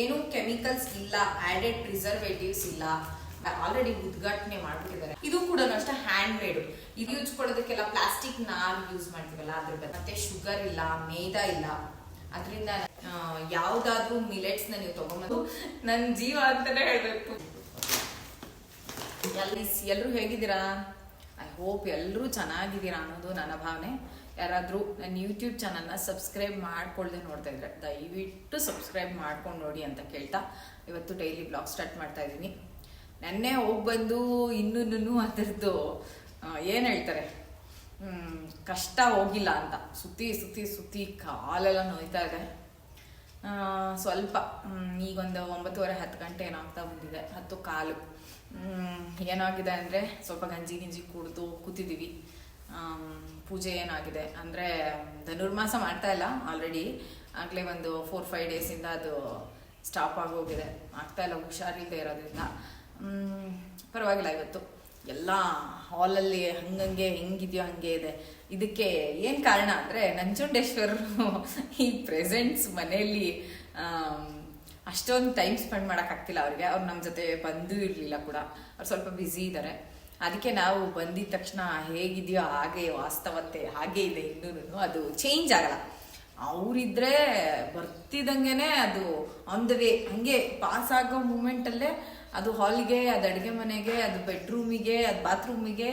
ಏನು ಕೆಮಿಕಲ್ಸ್ ಇಲ್ಲ added preservatives ಇಲ್ಲ. ಆಲ್ರೆಡಿ ಉದ್ಘಾಟನೆ ಮಾಡ್ಬಿಟ್ಟಿದ್ದಾರೆ. ಇದು ಕೂಡ ಅಷ್ಟೇ ಹ್ಯಾಂಡ್ ಮೇಡ್ ಇದು ಯೂಸ್ಕೊಳ್ಳೋದಕ್ಕೆಲ್ಲ ಪ್ಲಾಸ್ಟಿಕ್ ನಾರ್ ಯೂಸ್ ಮಾಡ್ತೀವಲ್ಲ, ಅದ್ರ ಬಗ್ಗೆ ಮತ್ತೆ ಶುಗರ್ ಇಲ್ಲ, ಮೇದಾ ಇಲ್ಲ. ಅದರಿಂದ ಯಾವ್ದಾದ್ರು ಮಿಲೆಟ್ಸ್ನ ನೀವು ತಗೊಂಬಂದು ನನ್ನ ಜೀವ ಅಂತಾನೆ ಹೇಳ್ಬೇಕು. ಎಲ್ಲಿ ಎಲ್ಲರೂ ಹೇಗಿದ್ದೀರಾ? ಹೋಪ್ ಎಲ್ಲರೂ ಚೆನ್ನಾಗಿದ್ದೀರಾ ಅನ್ನೋದು ನನ್ನ ಭಾವನೆ. ಯಾರಾದರೂ ನನ್ನ ಯೂಟ್ಯೂಬ್ ಚಾನಲ್ನ ಸಬ್ಸ್ಕ್ರೈಬ್ ಮಾಡ್ಕೊಳ್ಳದೆ ನೋಡ್ತಾ ಇದ್ರೆ, ದಯವಿಟ್ಟು ಸಬ್ಸ್ಕ್ರೈಬ್ ಮಾಡ್ಕೊಂಡು ನೋಡಿ ಅಂತ ಕೇಳ್ತಾ ಇವತ್ತು ಡೈಲಿ ಬ್ಲಾಗ್ ಸ್ಟಾರ್ಟ್ ಮಾಡ್ತಾ ಇದ್ದೀನಿ. ನೆನ್ನೆ ಹೋಗಿ ಬಂದು ಇನ್ನೂ ಅದರದ್ದು ಏನು ಹೇಳ್ತಾರೆ? ಕಷ್ಟ ಹೋಗಿಲ್ಲ ಅಂತ. ಸುತ್ತಿ ಸುತ್ತಿ ಸುತ್ತಿ ಕಾಲೆಲ್ಲ ನೋಯ್ತಾ ಇದೆ. ಸ್ವಲ್ಪ ಈಗೊಂದು ಒಂಬತ್ತುವರೆ ಹತ್ತು ಗಂಟೆ ಏನಾಗ್ತಾ ಬಂದಿದೆ, ಹತ್ತು ಕಾಲು. ಏನಾಗಿದೆ ಅಂದರೆ ಸ್ವಲ್ಪ ಗಂಜಿ ಗಿಂಜಿ ಕುಡಿದು ಕೂತಿದ್ದೀವಿ ಪೂಜೆ ಏನಾಗಿದೆ ಅಂದರೆ ಧನುರ್ಮಾಸ ಮಾಡ್ತಾ ಇಲ್ಲ ಆಲ್ರೆಡಿ ಆಗಲೇ ಒಂದು ಫೋರ್ ಫೈವ್ ಡೇಸಿಂದ ಅದು ಸ್ಟಾಪ್ ಆಗೋಗಿದೆ ಆಗ್ತಾ ಇಲ್ಲ, ಹುಷಾರಿಲ್ಲದೆ ಇರೋದ್ರಿಂದ. ಪರವಾಗಿಲ್ಲ ಇವತ್ತು. ಎಲ್ಲ ಹಾಲಲ್ಲಿ ಹಂಗಂಗೆ ಹೆಂಗಿದೆಯೋ ಹಂಗೆ ಇದೆ. ಇದಕ್ಕೆ ಏನು ಕಾರಣ ಅಂದರೆ ನಂಜುಂಡೇಶ್ವರರು ಈ ಪ್ರೆಸೆಂಟ್ಸ್ ಮನೆಯಲ್ಲಿ ಅಷ್ಟೊಂದು ಟೈಮ್ ಸ್ಪೆಂಡ್ ಮಾಡೋಕ್ಕಾಗ್ತಿಲ್ಲ ಅವ್ರಿಗೆ. ಅವ್ರು ನಮ್ಮ ಜೊತೆ ಬಂದೂ ಇರಲಿಲ್ಲ ಕೂಡ. ಅವ್ರು ಸ್ವಲ್ಪ ಬ್ಯುಸಿ ಇದ್ದಾರೆ ಅದಕ್ಕೆ ನಾವು ಬಂದಿದ ತಕ್ಷಣ ಹೇಗಿದೆಯೋ ಹಾಗೆ, ವಾಸ್ತವತೆ ಹಾಗೆ ಇದೆ ಇನ್ನೂ ಅದು ಚೇಂಜ್ ಆಗಲ್ಲ. ಅವರಿದ್ರೆ ಬರ್ತಿದಂಗೆನೆ ಅದು ಆನ್ ದ ವೇ ಹಂಗೆ ಪಾಸ್ ಆಗೋ ಮೂಮೆಂಟಲ್ಲೇ ಅದು ಹಾಲ್ಗೆ ಅದು ಅಡುಗೆ ಮನೆಗೆ, ಅದು ಬೆಡ್ರೂಮಿಗೆ ಅದು ಬಾತ್ರೂಮಿಗೆ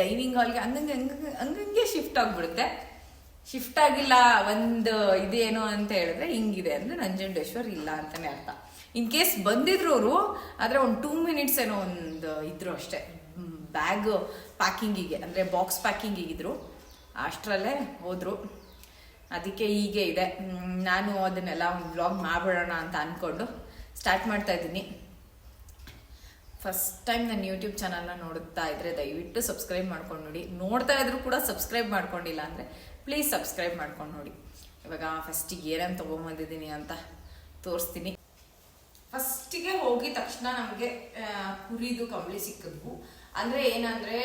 ಡೈನಿಂಗ್ ಹಾಲ್ಗೆ ಹಂಗಂಗೆ ಹಂಗಂಗೆ ಶಿಫ್ಟ್ ಆಗಿಬಿಡುತ್ತೆ. ಶಿಫ್ಟ್ ಆಗಿಲ್ಲ, ಒಂದು ಇದೇನು ಅಂತ ಹೇಳಿದ್ರೆ ಹಿಂಗಿದೆ ಅಂದ್ರೆ ನಂಜುಂಡೇಶ್ವರ್ ಇಲ್ಲ ಅಂತಾನೆ ಅರ್ಥ. ಇನ್ ಕೇಸ್ ಬಂದಿದ್ರು ಅವರು, ಆದ್ರೆ ಒಂದು ಟೂ ಮಿನಿಟ್ಸ್ ಏನೋ ಒಂದು ಇದ್ರು ಅಷ್ಟೇ. ಬ್ಯಾಗ್ ಪ್ಯಾಕಿಂಗಿಗೆ ಅಂದ್ರೆ ಬಾಕ್ಸ್ ಪ್ಯಾಕಿಂಗಿಗೆ ಈಗಿದ್ರು ಅಷ್ಟರಲ್ಲೇ ಹೋದ್ರು. ಅದಕ್ಕೆ ಹೀಗೆ ಇದೆ. ನಾನು ಅದನ್ನೆಲ್ಲ ಒಂದು ಬ್ಲಾಗ್ ಮಾಡ್ಬಿಡೋಣ ಅಂತ ಅನ್ಕೊಂಡು ಸ್ಟಾರ್ಟ್ ಮಾಡ್ತಾ ಇದ್ದೀನಿ. ಫಸ್ಟ್ ಟೈಮ್ ನನ್ನ ಯೂಟ್ಯೂಬ್ ಚಾನಲ್ನ ನೋಡ್ತಾ ಇದ್ರೆ ದಯವಿಟ್ಟು ಸಬ್ಸ್ಕ್ರೈಬ್ ಮಾಡ್ಕೊಂಡು ನೋಡಿ. ನೋಡ್ತಾ ಇದ್ರು ಕೂಡ ಸಬ್ಸ್ಕ್ರೈಬ್ ಮಾಡ್ಕೊಂಡಿಲ್ಲ ಅಂದರೆ ಪ್ಲೀಸ್ ಸಬ್ಸ್ಕ್ರೈಬ್ ಮಾಡ್ಕೊಂಡು ನೋಡಿ. ಇವಾಗ ಫಸ್ಟಿಗೆ ಏನೇನು ತೊಗೊಂಬಂದಿದ್ದೀನಿ ಅಂತ ತೋರಿಸ್ತೀನಿ. ಫಸ್ಟಿಗೆ ಹೋಗಿದ ತಕ್ಷಣ ನಮಗೆ ಕುರಿದು ಕಂಬಳಿ ಸಿಕ್ಕಿದ್ವು. ಅಂದರೆ ಏನಂದರೆ,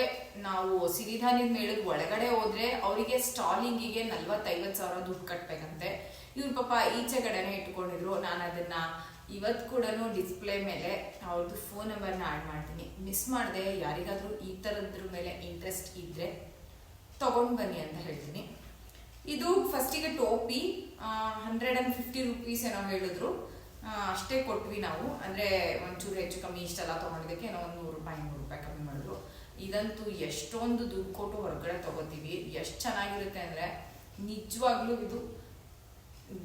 ನಾವು ಸಿರಿಧಾನ್ಯದ ಮೇಳದ ಒಳಗಡೆ ಹೋದರೆ ಅವರಿಗೆ ಸ್ಟಾಲಿಂಗಿಗೆ ನಲ್ವತ್ತೈವತ್ತು ಸಾವಿರ ದುಡ್ಡು ಕಟ್ಟಬೇಕಂತೆ ಇವ್ರ ಪಾಪ ಈಚೆ ಕಡೆನೇ ಇಟ್ಕೊಂಡಿದ್ರು. ನಾನು ಅದನ್ನು ಇವತ್ತು ಕೂಡ ಡಿಸ್ಪ್ಲೇ ಮೇಲೆ ಅವ್ರದ್ದು ಫೋನ್ ನಂಬರ್ನ ಆ್ಯಡ್ ಮಾಡ್ತೀನಿ. ಮಿಸ್ ಮಾಡಿದೆ, ಯಾರಿಗಾದರೂ ಈ ಥರದ್ರ ಮೇಲೆ ಇಂಟ್ರೆಸ್ಟ್ ಇದ್ದರೆ ತೊಗೊಂಡು ಬನ್ನಿ ಅಂತ ಹೇಳ್ತೀನಿ. ಇದು ಫಸ್ಟಿಗೆ ಟೋಪಿ ಹಂಡ್ರೆಡ್ ಅಂಡ್ ಫಿಫ್ಟಿ ರುಪೀಸ್ ಏನೋ ಹೇಳಿದ್ರು. ಅಷ್ಟೇ ಕೊಟ್ವಿ ನಾವು. ಅಂದ್ರೆ ಒಂಚೂರು ಹೆಚ್ಚು ಕಮ್ಮಿ ಇಷ್ಟೆಲ್ಲ ತಗೊಂಡಿದ್ದಕ್ಕೆ ಏನೋ ಒಂದು ನೂರು ರೂಪಾಯಿ ನೂರು ರೂಪಾಯಿ ಕಮ್ಮಿ ಮಾಡಿದ್ರು. ಇದಂತೂ ಎಷ್ಟೊಂದು ದುಡ್ಡು ಕೊಟ್ಟು ಹೊರಗಡೆ ತಗೋತೀವಿ. ಎಷ್ಟು ಚೆನ್ನಾಗಿರುತ್ತೆ ಅಂದ್ರೆ ನಿಜವಾಗ್ಲೂ ಇದು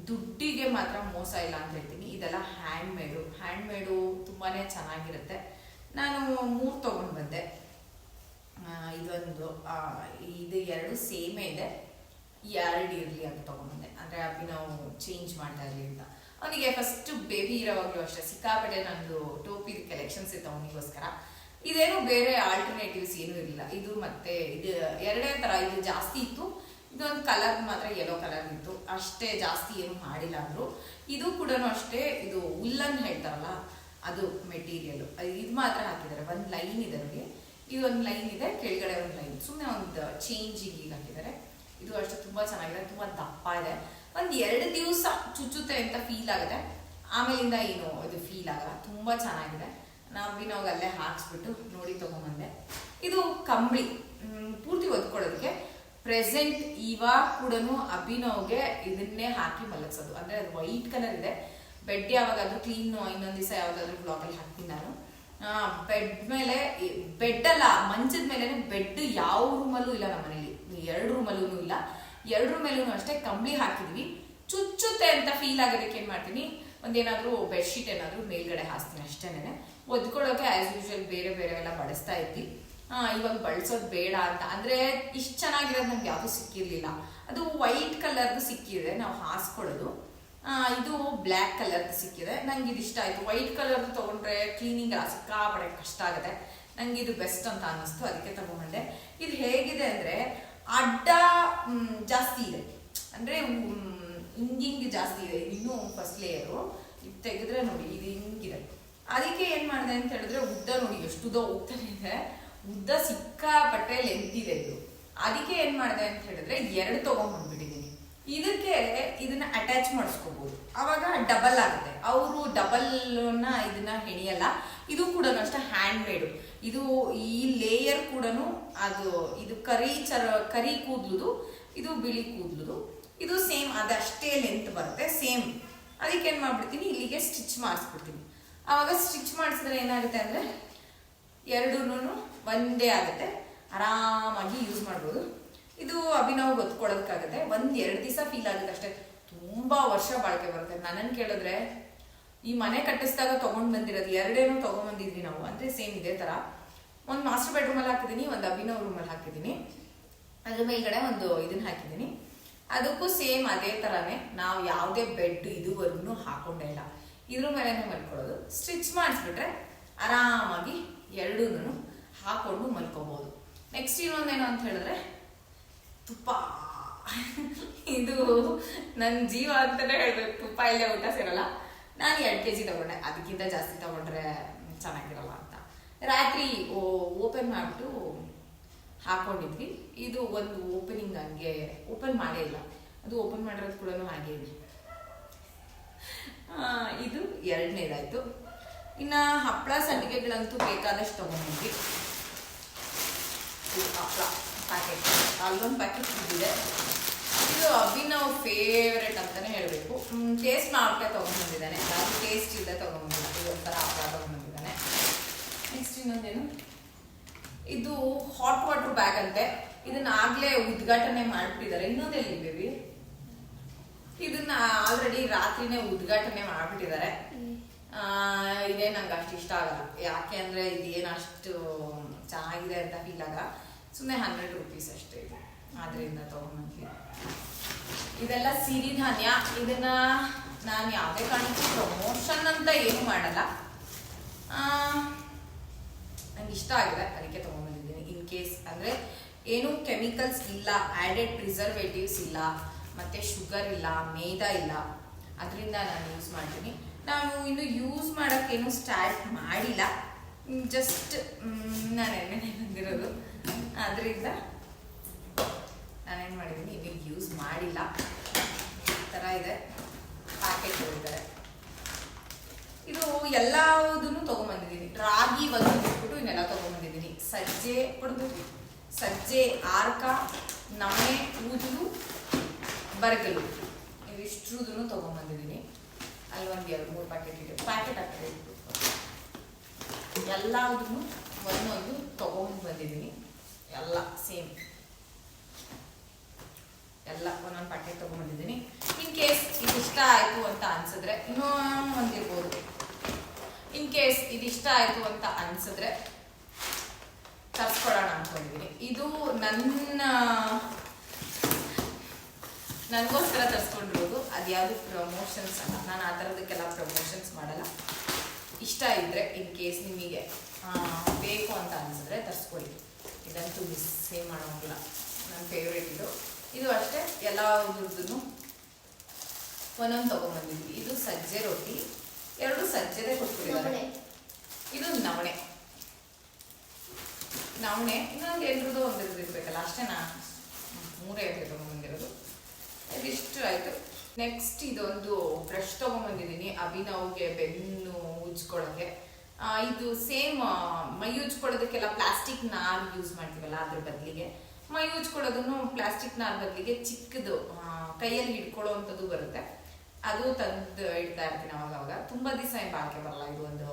ದುಡ್ಡಿಗೆ ಮಾತ್ರ ಮೋಸ ಇಲ್ಲ ಅಂತ ಹೇಳ್ತೀನಿ. ಇದೆಲ್ಲ ಹ್ಯಾಂಡ್ ಮೇಡು ಹ್ಯಾಂಡ್ ತುಂಬಾನೇ ಚೆನ್ನಾಗಿರುತ್ತೆ. ನಾನು ಮೂರು ತಗೊಂಡ್ ಬಂದೆ. ಇದೊಂದು ಇದು ಎರಡು ಸೇಮೇ ಇದೆ. ಎರಡು ಇರಲಿ ಅಂತ ತಗೊಂಡ್ಬಂದೆ. ಅಂದ್ರೆ ಅಪ್ಪಿ ನಾವು ಚೇಂಜ್ ಮಾಡ್ತಾ ಇರಲಿ ಅಂತ. ಅವನಿಗೆ ಫಸ್ಟ್ ಬೇಬಿ ಇರೋವಾಗ್ಲೂ ಅಷ್ಟೇ. ಸಿಕ್ಕಾಪಟ್ಟೆ ನಂದು ಟೋಪಿ ಕಲೆಕ್ಷನ್ಸ್ ಇತ್ತು ಅವನಿಗೋಸ್ಕರ. ಇದೇನು ಬೇರೆ ಆಲ್ಟರ್ನೇಟಿವ್ಸ್ ಏನೂ ಇರಲಿಲ್ಲ. ಇದು ಮತ್ತೆ ಇದು ಎರಡೇ ತರ. ಇದು ಜಾಸ್ತಿ ಇತ್ತು. ಇದೊಂದು ಕಲರ್ ಮಾತ್ರ ಯೆಲ್ಲೋ ಕಲರ್ ಇತ್ತು. ಅಷ್ಟೇ ಜಾಸ್ತಿ ಏನು ಮಾಡಿಲ್ಲ ಅಂದ್ರು. ಇದು ಕೂಡ ಅಷ್ಟೇ ಇದು ಉಲ್ಲನ್ ಹೇಳ್ತಾರಲ್ಲ, ಅದು ಮೆಟೀರಿಯಲ್ ಇದು ಮಾತ್ರ ಹಾಕಿದ್ದಾರೆ. ಒಂದು ಲೈನ್ ಇದೆ ನನಗೆ ಇದೊಂದು ಲೈನ್ ಇದೆ, ಕೆಳಗಡೆ ಒಂದು ಲೈನ್ ಸುಮ್ಮನೆ ಒಂದು ಚೇಂಜಿಂಗ್ ಈಗ ಹಾಕಿದ್ದಾರೆ. ಇದು ಅಷ್ಟು ತುಂಬ ಚೆನ್ನಾಗಿದೆ, ತುಂಬ ದಪ್ಪ ಇದೆ. ಒಂದು ಎರಡು ದಿವಸ ಚುಚ್ಚುತ್ತೆ ಅಂತ ಫೀಲ್ ಆಗುತ್ತೆ. ಆಮೇಲಿಂದ ಏನು ಇದು ಫೀಲ್ ಆಗಲ್ಲ, ತುಂಬ ಚೆನ್ನಾಗಿದೆ. ನಾವು ಅಲ್ಲೇ ಹಾಕ್ಸ್ಬಿಟ್ಟು ನೋಡಿ ತಗೊಂಬಂದೆ. ಇದು ಕಂಬಳಿ ಪೂರ್ತಿ ಒದ್ಕೊಳ್ಳೋದಕ್ಕೆ ಪ್ರೆಸೆಂಟ್ ಇವಾಗ ಕೂಡ ಅಭಿನವ್ಗೆ ಇದನ್ನೇ ಹಾಕಿ ಮಲಗಿಸೋದು. ಅಂದ್ರೆ ಅದು ವೈಟ್ ಕಲರ್ ಇದೆ. ಬೆಡ್ ಯಾವಾಗಾದ್ರೂ ಕ್ಲೀನ್ ಇನ್ನೊಂದು ದಿವಸ ಯಾವ್ದಾದ್ರು ಬ್ಲಾಗಲ್ಲಿ ಹಾಕ್ತೀನಿ ನಾನು. ಬೆಡ್ ಮೇಲೆ ಬೆಡ್ ಅಲ್ಲ, ಮಂಚದ ಮೇಲೆ ಬೆಡ್ ಯಾವ ರೂಮಲ್ಲೂ ಇಲ್ಲ ನಮ್ಮ ಮನೇಲಿ ಎರಡು ಮೇಲೂ ಇಲ್ಲ. ಎರಡರ ಮೇಲೂ ಅಷ್ಟೇ ಕಂಬಳಿ ಹಾಕಿದ್ವಿ. ಚುಚ್ಚುತ್ತೆ ಅಂತ ಫೀಲ್ ಆಗೋದಕ್ಕೆ ಏನು ಮಾಡ್ತೀನಿ? ಒಂದೇನಾದ್ರೂ ಬೆಡ್ಶೀಟ್ ಏನಾದರೂ ಮೇಲ್ಗಡೆ ಹಾಸ್ತೀನಿ ಅಷ್ಟೇನೆ ಒದ್ಕೊಳ್ಳೋಕೆ ಆಸ್ ಯೂಶುವಲ್ ಬೇರೆ ಬೇರೆ ಎಲ್ಲ ಬಳಸ್ತಾ ಇದ್ವಿ. ಇವಾಗ ಬಳಸೋದು ಬೇಡ ಅಂತ. ಅಂದ್ರೆ ಇಷ್ಟು ಚೆನ್ನಾಗಿರೋದು ನಮ್ಗೆ ಯಾವುದು ಸಿಕ್ಕಿರಲಿಲ್ಲ. ಅದು ವೈಟ್ ಕಲರ್ದು ಸಿಕ್ಕಿದೆ, ನಾವು ಹಾಸ್ಕೊಳ್ಳೋದು. ಇದು ಬ್ಲ್ಯಾಕ್ ಕಲರ್ದು ಸಿಕ್ಕಿದೆ. ನಂಗೆ ಇದು ಇಷ್ಟ ಆಯ್ತು. ವೈಟ್ ಕಲರ್ದು ತಗೊಂಡ್ರೆ ಕ್ಲೀನಿಂಗ್ ಸಿಕ್ಕಾಪಡೆ ಕಷ್ಟ ಆಗುತ್ತೆ. ನಂಗೆ ಇದು ಬೆಸ್ಟ್ ಅಂತ ಅನ್ನಿಸ್ತು. ಅದಕ್ಕೆ ತಗೊಂಡೆ ಇದು ಹೇಗಿದೆ ಅಂದ್ರೆ ಅಡ್ಡ ಜಾಸ್ತಿ ಇದೆ. ಅಂದ್ರೆ ಹಿಂಗಿಂಗ್ ಜಾಸ್ತಿ ಇದೆ. ಇನ್ನೂ ಫಸ್ಟ್ ಲೇಯರು ಇದು ತೆಗೆದ್ರೆ ನೋಡಿ, ಇದು ಹಿಂಗಿದೆ. ಅದಕ್ಕೆ ಏನ್ ಮಾಡಿದೆ ಅಂತ ಹೇಳಿದ್ರೆ, ಉದ್ದ ನೋಡಿ ಎಷ್ಟು ಉದ್ದ ಇದೆ. ಉದ್ದ ಸಿಕ್ಕಾಪಟ್ಟೆ ಲೆಂತ್ ಇದೆ ಇದು. ಅದಕ್ಕೆ ಏನ್ ಮಾಡಿದೆ ಅಂತ ಹೇಳಿದ್ರೆ, ಎರಡು ತಗೊಂಡ್ಬಂದ್ಬಿಟ್ಟಿದ್ದೀನಿ. ಇದಕ್ಕೆ ಇದನ್ನ ಅಟ್ಯಾಚ್ ಮಾಡಿಸ್ಕೋಬಹುದು ಅವಾಗ ಡಬಲ್ ಆಗುತ್ತೆ. ಅವರು ಡಬಲ್ನ ಇದನ್ನ ಹೆಣಿಯಲ್ಲ. ಇದು ಕೂಡ ಅಷ್ಟೇ ಹ್ಯಾಂಡ್ ಮೇಡ್ ಇದು ಈ ಲೇಯರ್ ಕೂಡ ಅದು, ಇದು ಕರಿ ಚರ, ಕರಿ ಕೂದಲುದು, ಇದು ಬಿಳಿ ಕೂದಲುದು. ಇದು ಸೇಮ್ ಅದಷ್ಟೇ ಲೆಂತ್ ಬರುತ್ತೆ ಸೇಮ್ ಅದಕ್ಕೆ ಏನು ಮಾಡ್ಬಿಡ್ತೀನಿ, ಇಲ್ಲಿಗೆ ಸ್ಟಿಚ್ ಮಾಡಿಸ್ಬಿಡ್ತೀನಿ. ಆವಾಗ ಸ್ಟಿಚ್ ಮಾಡಿಸಿದ್ರೆ ಏನಾಗುತ್ತೆ ಅಂದರೆ ಎರಡೂ ಒಂದೇ ಆಗುತ್ತೆ. ಆರಾಮಾಗಿ ಯೂಸ್ ಮಾಡ್ಬೋದು. ಇದು ಅಭಿನವ್ ಗೊತ್ಕೊಳ್ಳೋದಕ್ಕಾಗುತ್ತೆ ಒಂದು ಎರಡು ದಿವಸ ಫೀಲ್ ಆಗುತ್ತೆ ಅಷ್ಟೇ. ತುಂಬ ವರ್ಷ ಬಾಳಿಕೆ ಬರುತ್ತೆ. ನನ್ನನ್ನು ಕೇಳಿದ್ರೆ ಈ ಮನೆ ಕಟ್ಟಿಸಿದಾಗ ತಗೊಂಡ್ ಬಂದಿರೋದು ಎರಡೇನು ತಗೊಂಡ್ ಬಂದಿದ್ವಿ ನಾವು. ಅಂದ್ರೆ ಸೇಮ್ ಇದೇ ತರ. ಒಂದು ಮಾಸ್ಟರ್ ಬೆಡ್ರೂಮ್ ಅಲ್ಲಿ ಹಾಕಿದೀನಿ ಒಂದು ಅಭಿನವ್ ರೂಮ್ ಅಲ್ಲಿ ಹಾಕಿದೀನಿ ಅದ್ರ ಮೇಲ್ಗಡೆ ಒಂದು ಇದನ್ನ ಹಾಕಿದೀನಿ. ಅದಕ್ಕೂ ಸೇಮ್ ಅದೇ ತರಾನೇ ನಾವು ಯಾವುದೇ ಬೆಡ್ ಇದುವರೆಗೂ ಹಾಕೊಂಡೇ ಇಲ್ಲ. ಇದ್ರ ಮೇಲೆ ಮಲ್ಕೊಳ್ಳೋದು. ಸ್ಟಿಚ್ ಮಾಡಿಸ್ಬಿಟ್ರೆ ಆರಾಮಾಗಿ ಎರಡೂ ಹಾಕೊಂಡು ಮಲ್ಕೋಬಹುದು ನೆಕ್ಸ್ಟ್ ಇನ್ನೊಂದೇನು ಅಂತ ಹೇಳಿದ್ರೆ, ತುಪ್ಪ. ಇದು ನನ್ನ ಜೀವ ಅಂತಾನೆ ಹೇಳ್ಬೇಕು. ತುಪ್ಪ ಇಲ್ಲೇ ಊಟ ಸೇರಲ್ಲ. ನಾನು ಎರಡು ಕೆ ಜಿ ತಗೊಂಡೆ. ಅದಕ್ಕಿಂತ ಜಾಸ್ತಿ ತಗೊಂಡ್ರೆ ಚೆನ್ನಾಗಿರಲ್ಲ ಅಂತ. ರಾತ್ರಿ ಓಪನ್ ಮಾಡಿಬಿಟ್ಟು ಹಾಕೊಂಡಿದ್ವಿ. ಇದು ಒಂದು ಓಪನಿಂಗ್ ಹಂಗೆ ಓಪನ್ ಮಾಡೇ ಇಲ್ಲ. ಅದು ಓಪನ್ ಮಾಡಿರೋದು ಕೂಡ ಹಾಗೆ ಇಲ್ಲ ಇದು ಎರಡನೇದಾಯ್ತು. ಇನ್ನು ಹಪ್ಪಳ ಸಂಡಿಗೆಗಳಂತೂ ಬೇಕಾದಷ್ಟು ತೊಗೊಂಡಿದ್ವಿ. ಹಪ್ಪಳ ಪ್ಯಾಕೆಟ್ ಅಲ್ಲೊಂದು ಪ್ಯಾಕೆಟ್ ಇದೆ. ಇದು ಅಭಿನವ್ ಫೇವ್ರೆಟ್ ಅಂತಲೇ ಹೇಳಬೇಕು. ಟೇಸ್ಟ್ ಮಾಡ್ಕೆ ತೊಗೊಂಡ್ಬಂದಿದ್ದಾನೆ. ಯಾರು ಟೇಸ್ಟ್ ಇಲ್ಲದೆ ತಗೊಂಡ್ಬಂದಿಲ್ಲ ಇದೊಂಥರ ಹಪ್ಪಳ ತಗೊಂಡ್ಬಂದಿದ್ದಾನೆ. ನೆಕ್ಸ್ಟ್ ಇನ್ನೊಂದೇನು? ಇದು ಹಾಟ್ ವಾಟರ್ ಬ್ಯಾಗ್ ಅಂತೆ. ಇದನ್ನ ಆಗ್ಲೇ ಉದ್ಘಾಟನೆ ಮಾಡ್ಬಿಟ್ಟಿದ್ದಾರೆ. ಇನ್ನೊಂದೆಲ್ಲಿ ಬೇಬಿ ಇದನ್ನ ಆಲ್ರೆಡಿ ರಾತ್ರಿನೇ ಉದ್ಘಾಟನೆ ಮಾಡ್ಬಿಟ್ಟಿದ್ದಾರೆ. ಇದೇ ನಂಗೆ ಅಷ್ಟು ಇಷ್ಟ ಆಗಲ್ಲ. ಯಾಕೆ ಅಂದ್ರೆ ಇದೇನು ಅಷ್ಟು ಚೆನ್ನಾಗಿದೆ ಅಂತ ಫೀಲ್ ಆಗ ಸುಮ್ಮನೆ ಹಂಡ್ರೆಡ್ ರುಪೀಸ್ ಅಷ್ಟೇ ಇದೆ. ಆದ್ರಿಂದ ತಗೊಂಡ್ಬಂದ್ವಿ. ಇದೆಲ್ಲ ಸಿರಿಧಾನ್ಯ ಇದನ್ನ ನಾನು ಯಾವುದೇ ಕಾರಣಕ್ಕೂ ಪ್ರಮೋಷನ್ ಅಂತ ಏನು ಮಾಡಲ್ಲ. ನಂಗೆ ಇಷ್ಟ ಆಗಿದೆ. ಅದಕ್ಕೆ ತೊಗೊಂಡ್ಬಂದಿದ್ದೀನಿ. ಇನ್ ಕೇಸ್ ಅಂದರೆ ಏನು ಕೆಮಿಕಲ್ಸ್ ಇಲ್ಲ ಆ್ಯಡೆಡ್ ಪ್ರಿಸರ್ವೇಟಿವ್ಸ್ ಇಲ್ಲ, ಮತ್ತು ಶುಗರ್ ಇಲ್ಲ, ಮೇದಾ ಇಲ್ಲ. ಅದರಿಂದ ನಾನು ಯೂಸ್ ಮಾಡ್ತೀನಿ. ನಾನು ಇನ್ನು ಯೂಸ್ ಮಾಡೋಕ್ಕೇನು ಸ್ಟಾರ್ಟ್ ಮಾಡಿಲ್ಲ. ಜಸ್ಟ್ ನಾನು ಎಣ್ಣೆ ಬಂದಿರೋದು ಅದರಿಂದ ನಾನೇನು ಮಾಡಿದ್ದೀನಿ ಇವಾಗ ಯೂಸ್ ಮಾಡಿಲ್ಲ. ಈ ಥರ ಇದೆ. ಪ್ಯಾಕೆಟ್ ಹೋಗಿದ್ದಾರೆ ಇದು ಎಲ್ಲದನ್ನು ತೊಗೊಂಬಂದಿದ್ದೀನಿ. ರಾಗಿ ಒಂದು ಬಿಟ್ಬಿಟ್ಟು ಇನ್ನೆಲ್ಲ ತೊಗೊಂಬಂದಿದ್ದೀನಿ. ಸಜ್ಜೆ ಕೊಡ್ಬೋದು ಸಜ್ಜೆ, ಆರ್ಕ, ನಮೆ, ಊದಲು, ಬರಗಲು. ಇವಿಷ್ಟುದನ್ನು ತಗೊಂಬಂದಿದ್ದೀನಿ. ಅಲ್ಲಿ ಒಂದು ಎರಡು, ಮೂರು ಪ್ಯಾಕೆಟ್ ಇದೆ. ಪ್ಯಾಕೆಟ್ ಹಾಕ್ತಾರೆ ಎಲ್ಲದನ್ನು ಒಂದೊಂದು ತೊಗೊಂಡು ಬಂದಿದ್ದೀನಿ ಎಲ್ಲ ಸೇಮ್ ಎಲ್ಲ ಒಂದೊಂದು ಪ್ಯಾಕೆಟ್ ತಗೊಂಡ್ಬಂದಿದ್ದೀನಿ. ಇನ್ ಕೇಸ್ ಇದು ಇಷ್ಟ ಆಯ್ತು ಅಂತ ಅನ್ಸಿದ್ರೆ ಇನ್ನೂ ಒಂದಿರ್ಬೋದು. ಇನ್ ಕೇಸ್ ಇದು ಇಷ್ಟ ಆಯ್ತು ಅಂತ ಅನ್ಸಿದ್ರೆ ತರ್ಸ್ಕೊಳ್ಳೋಣ ಅನ್ಕೊಂಡಿದ್ದೀನಿ ಇದು ನನ್ನ, ನನಗೋಸ್ಕರ ತರ್ಸ್ಕೊಂಡಿರೋದು. ಅದು ಪ್ರಮೋಷನ್ಸ್ ಅಲ್ಲ. ನಾನು ಆ ಥರದಕ್ಕೆಲ್ಲ ಪ್ರಮೋಷನ್ಸ್ ಮಾಡಲ್ಲ. ಇಷ್ಟ ಇದ್ದರೆ ಇನ್ ಕೇಸ್ ನಿಮಗೆ ಬೇಕು ಅಂತ ಅನ್ಸಿದ್ರೆ ತರಿಸ್ಕೊಳ್ಳಿ. ಇದಂತೂ ಮಿಸ್ ಮಿಸ್ಸೇ ಮಾಡೋಂಗಿಲ್ಲ. ನನ್ನ ಫೇವ್ರೇಟ್ ಇದು. ಇದು ಅಷ್ಟೇ ಎಲ್ಲ ಉದ್ರದ್ದು ಒಂದೊಂದು ತೊಗೊಂಬಂದಿದ್ವಿ. ಇದು ಸಜ್ಜೆ ರೊಟ್ಟಿ ಎರಡು ಸಜ್ಜೆದೆ ಕೊಟ್ಬಿಟ್ಟಿದ್ದಾರೆ. ಇದು ನವಣೆ. ನವಣೆ ಇನ್ನೊಂದು ಎಲ್ರದ್ದು ಇರಬೇಕಲ್ಲ ಇರ್ಬೇಕಲ್ಲ ಅಷ್ಟೇನಾ ಮೂರೇ ಐತೆ ತೊಗೊಂಬಂದಿರೋದು. ಇದಿಷ್ಟು ಆಯ್ತು. ನೆಕ್ಸ್ಟ್ ಇದೊಂದು ಬ್ರಷ್ ತೊಗೊಂಬಂದಿದ್ದೀನಿ ಅಭಿನವ್ಗೆ ಬೆನ್ನು ಉಜ್ಕೊಳ್ಳೋಕ್ಕೆ ಇದು ಸೇಮ್ ಮೈ ಉಜ್ಕೊಳ್ಳೋದಕ್ಕೆಲ್ಲ ಪ್ಲಾಸ್ಟಿಕ್ ನಾರ್ ಯೂಸ್ ಮಾಡ್ತೀವಲ್ಲ ಅದ್ರ ಬದಲಿಗೆ. ಉಜ್ಕೊಳ್ಳೋದನ್ನು ಪ್ಲಾಸ್ಟಿಕ್ ನಾರ್ ಬದಲಿಗೆ ಚಿಕ್ಕದು ಕೈಯಲ್ಲಿ ಹಿಡ್ಕೊಳ್ಳೋ ಅಂಥದ್ದು ಬರುತ್ತೆ. ಅದು ತಂದು ಇಡ್ತಾ ಇರ್ತೀನಿ ಅವಾಗ ಅವಾಗ. ತುಂಬಾ ದಿವಸ ಏನು ಬಾಳಿಕೆ ಬರಲ್ಲ. ಇದು ಒಂದು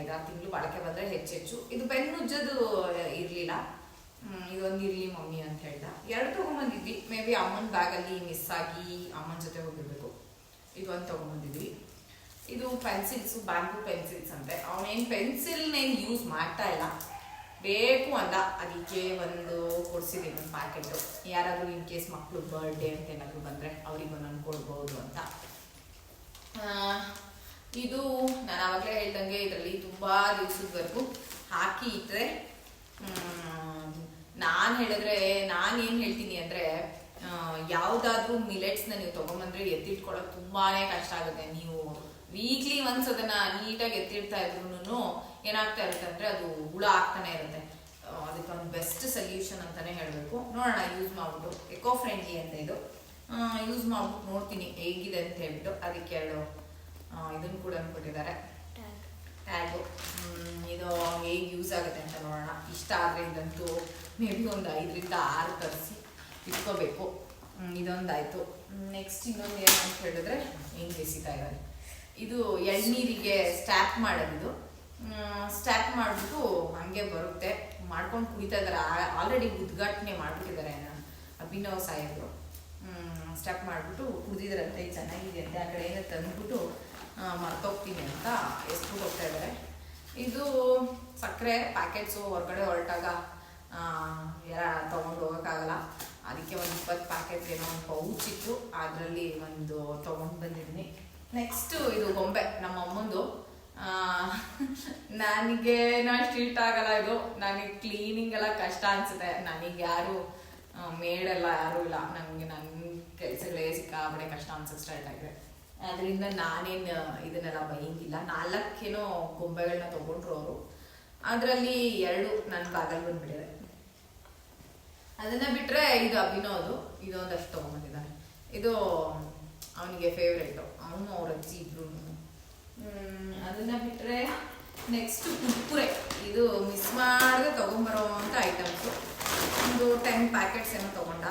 ಐದಾರು ತಿಂಗಳು ಬಾಳಿಕೆ ಬಂದ್ರೆ ಹೆಚ್ಚೆಚ್ಚು. ಇದು ಬೆನ್ನುಜ್ಜದು ಇರಲಿಲ್ಲ. ಇದೊಂದು ಇರಲಿ ಮಮ್ಮಿ ಅಂತ ಹೇಳ್ದ. ಎರಡು ತೊಗೊಂಬಂದಿದ್ವಿ. ಮೇ ಬಿ ಅಮ್ಮನ ಬ್ಯಾಗಲ್ಲಿ ಮಿಸ್ ಆಗಿ ಅಮ್ಮನ ಜೊತೆ ಹೋಗಿರ್ಬೇಕು. ಇದು ಒಂದು ತಗೊಂಬಂದಿದ್ವಿ. ಇದು ಪೆನ್ಸಿಲ್ಸು ಬ್ಯಾಂಬು ಪೆನ್ಸಿಲ್ಸ್ ಅಂತೆ. ಅವನೇನು ಪೆನ್ಸಿಲ್ನೇನು ಯೂಸ್ ಮಾಡ್ತಾ ಇಲ್ಲ. ಬೇಕು ಅಂತ ಅದಕ್ಕೆ ಒಂದು ಕೊಡಿಸಿದ್ದೀನಿ ಒಂದು ಪ್ಯಾಕೆಟು ಯಾರಾದರೂ ಇನ್ ಕೇಸ್ ಮಕ್ಕಳು ಬರ್ಡೇ ಅಂತ ಏನಾದರೂ ಬಂದರೆ ಅವ್ರಿಗೆ ಒಂದೊಂದು ಕೊಡ್ಬೋದು ಅಂತ. ಇದು ನಾನು ಆವಾಗಲೇ ಹೇಳ್ದಂಗೆ ಇದರಲ್ಲಿ ತುಂಬ ದಿವಸದವರೆಗೂ ಹಾಕಿ ಇಟ್ಟರೆ ನಾನು ಹೇಳಿದ್ರೆ, ನಾನು ಏನು ಹೇಳ್ತೀನಿ ಅಂದರೆ ಯಾವುದಾದ್ರೂ ಮಿಲೆಟ್ಸ್ನ ನೀವು ತೊಗೊಂಬಂದ್ರೆ ಎತ್ತಿಟ್ಕೊಳ್ಳೋಕೆ ತುಂಬಾ ಕಷ್ಟ ಆಗುತ್ತೆ ನೀವು ವೀಕ್ಲಿ ಒನ್ಸ್ ಅದನ್ನ ನೀಟಾಗಿ ಎತ್ತಿಡ್ತಾ ಇದ್ರು ಏನಾಗ್ತಾ ಇರುತ್ತೆ ಅಂದ್ರೆ ಅದು ಹುಳ ಆಗ್ತಾನೆ ಇರುತ್ತೆ. ಅದಕ್ಕೊಂದು ಬೆಸ್ಟ್ ಸೊಲ್ಯೂಷನ್ ಅಂತಾನೆ ಹೇಳಬೇಕು. ನೋಡೋಣ ಯೂಸ್ ಮಾಡ್ಬಿಟ್ಟು. ಎಕೋ ಫ್ರೆಂಡ್ಲಿ ಅಂತ ಇದು. ಯೂಸ್ ಮಾಡ್ಬಿಟ್ಟು ನೋಡ್ತೀನಿ ಹೇಗಿದೆ ಅಂತ ಹೇಳ್ಬಿಟ್ಟು ಅದಕ್ಕೆ ಎರಡು ಇದನ್ನು ಕೂಡ ಕೊಟ್ಟಿದ್ದಾರೆ. ಟ್ಯಾಗು ಇದು ಹೇಗೆ ಯೂಸ್ ಆಗುತ್ತೆ ಅಂತ ನೋಡೋಣ. ಇಷ್ಟ ಆದರೆ ಇದಂತೂ ಮೇ ಬಿ ಒಂದು ಐದರಿಂದ ಆರು ತರಿಸಿ ಇಟ್ಕೋಬೇಕು. ಇದೊಂದಾಯಿತು. ನೆಕ್ಸ್ಟ್ ಇನ್ನೊಂದು ಏನು ಅಂತ ಹೇಳಿದ್ರೆ ಹೆಂಗೆ ಎಸಿತಾ ಇದ್ದಾರೆ ಇದು ಎಳ್ನೀರಿಗೆ ಸ್ಟ್ಯಾಪ್ ಮಾಡೋದಿದು ಸ್ಟ್ಯಾಪ್ ಮಾಡಿಬಿಟ್ಟು ಹಂಗೆ ಬರುತ್ತೆ. ಮಾಡ್ಕೊಂಡು ಕುಡಿತಾ ಇದ್ದಾರೆ ಆಲ್ರೆಡಿ ಉದ್ಘಾಟನೆ ಮಾಡ್ಬಿಟ್ಟಿದ್ದಾರೆ ಅಭಿನವ್ ಸಾಹೇಬರು. ಸ್ಟೆಪ್ ಮಾಡಿಬಿಟ್ಟು ಕುಡಿದ್ರಂತೆ ಚೆನ್ನಾಗಿದೆ ಅಂತೆ ಆ ಕಡೆಯಿಂದ ತಂದ್ಬಿಟ್ಟು ಮರ್ತೋಗ್ತೀನಿ ಅಂತ ಎಷ್ಟು ಹೋಗ್ತಾ ಇದ್ದಾರೆ ಇದು ಸಕ್ಕರೆ ಪ್ಯಾಕೆಟ್ಸು ಹೊರಗಡೆ ಹೊರಟಾಗ ಯಾರ ತೊಗೊಂಡು ಹೋಗೋಕ್ಕಾಗಲ್ಲ. ಅದಕ್ಕೆ ಒಂದು ಇಪ್ಪತ್ತು ಪ್ಯಾಕೆಟ್ ಏನೋ ಒಂದು ಪೌಚ್ ಇತ್ತು. ಅದರಲ್ಲಿ ಒಂದು ತೊಗೊಂಡು ಬಂದಿದ್ದೀನಿ. ನೆಕ್ಸ್ಟು ಇದು ಗೊಂಬೆ, ನಮ್ಮ ಅಮ್ಮಂದು. ನನಗೆ ಅಷ್ಟು ಇಷ್ಟ ಆಗಲ್ಲ ಇದು. ನನಗೆ ಕ್ಲೀನಿಂಗ್ ಎಲ್ಲ ಕಷ್ಟ ಅನ್ಸುತ್ತೆ. ನನಗೆ ಯಾರು ಮೇಡೆಲ್ಲ ಯಾರು ಇಲ್ಲ. ನನಗೆ ನನ್ನ ಕೆಲಸಗಳೇ ಸಿಕ್ಕಾಬಡೆ ಕಷ್ಟ ಅನ್ಸೋ ಸ್ಟಾರ್ಟ್ ಆಗಿದೆ ಅದರಿಂದ ನಾನೇನು ಇದನ್ನೆಲ್ಲ ಬೈಯಿಂಗಿಲ್ಲ ನಾಲ್ಕೇನೋ ಗೊಂಬೆಗಳನ್ನ ತೊಗೊಂಡ್ರು ಅವರು. ಅದರಲ್ಲಿ ಎರಡು ನನ್ನ ಬಾಗಲ್ ಬಂದ್ಬಿಟ್ಟಿದೆ. ಅದನ್ನ ಬಿಟ್ರೆ ಇದು ಅಭಿನೋದು. ಇದೊಂದಷ್ಟು ತೊಗೊಂಡ್ಬಂದಿದ್ದಾರೆ ಇದು, ಅವನಿಗೆ ಫೇವ್ರೇಟು ಅವನು ಅವ್ರ ಅಜ್ಜಿ ಇಬ್ರು ಅದನ್ನ ಬಿಟ್ರೆ ನೆಕ್ಸ್ಟ್ ಕುರ್ಕುರೆ. ಇದು ಮಿಸ್ ಮಾಡದೆ ತಗೊಂಬರೋ ಐಟಮ್ಸು ಒಂದು ಟೆನ್ ಪ್ಯಾಕೆಟ್ಸ್ ಏನೋ ತಗೊಂಡ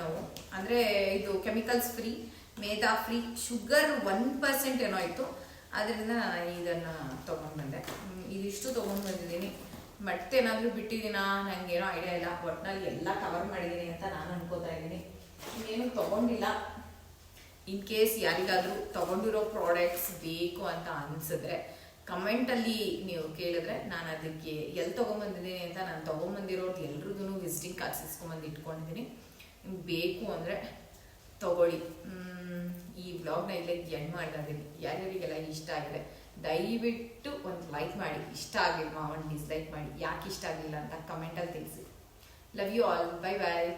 ನಾವು ಅಂದರೆ ಇದು chemicals free maida free sugar one percent ಏನೋ ಇತ್ತು ಅದರಿಂದ ನಾನು ಇದನ್ನು ತೊಗೊಂಡು ಬಂದೆ. ಇದಿಷ್ಟು ತೊಗೊಂಡು ಬಂದಿದ್ದೀನಿ. ಮತ್ತೇನಾದರೂ ಬಿಟ್ಟಿದ್ದೀನಾ? ನನಗೇನೋ ಐಡಿಯಾ ಇಲ್ಲ. ಒಟ್ಟಿನಲ್ಲಿ ಎಲ್ಲ ಕವರ್ ಮಾಡಿದ್ದೀನಿ ಅಂತ ನಾನು ಅನ್ಕೋತಾ ಇದ್ದೀನಿ. ಇನ್ನೇನು ತೊಗೊಂಡಿಲ್ಲ. ಇನ್ ಕೇಸ್ ಯಾರಿಗಾದ್ರೂ ತಗೊಂಡಿರೋ ಪ್ರಾಡಕ್ಟ್ಸ್ ಬೇಕು ಅಂತ ಅನ್ಸಿದ್ರೆ ಕಮೆಂಟಲ್ಲಿ ನೀವು ಕೇಳಿದ್ರೆ ನಾನು ಅದಕ್ಕೆ ಎಲ್ಲಿ ತೊಗೊಂಬಂದಿದ್ದೀನಿ ಅಂತ ನಾನು ತೊಗೊಂಬಂದಿರೋದು ಎಲ್ರಿಗೂ ವಿಸಿಟಿಂಗ್ ಕಾರ್ಡ್ಸ್ ಇಸ್ಕೊಂಬಂದು ಇಟ್ಕೊಂಡಿದ್ದೀನಿ. ನಿಮ್ಗೆ ಬೇಕು ಅಂದರೆ ತಗೊಳ್ಳಿ. ಈ ಬ್ಲಾಗ್ನ ಇಲ್ಲೇ ಎಂಡ್ ಮಾಡ್ತಾ ಇದ್ದೀನಿ ಯಾರ್ಯಾರಿಗೆಲ್ಲ ಇಷ್ಟ ಆಗಿದೆ, ದಯವಿಟ್ಟು ಒಂದು ಲೈಕ್ ಮಾಡಿ. ಇಷ್ಟ ಆಗಿಲ್ವಾ, ಒಂದು ಡಿಸ್ಲೈಕ್ ಮಾಡಿ. ಯಾಕೆ ಇಷ್ಟ ಆಗಿಲ್ಲ ಅಂತ ಕಮೆಂಟಲ್ಲಿ ತಿಳಿಸಿ. Love you all bye bye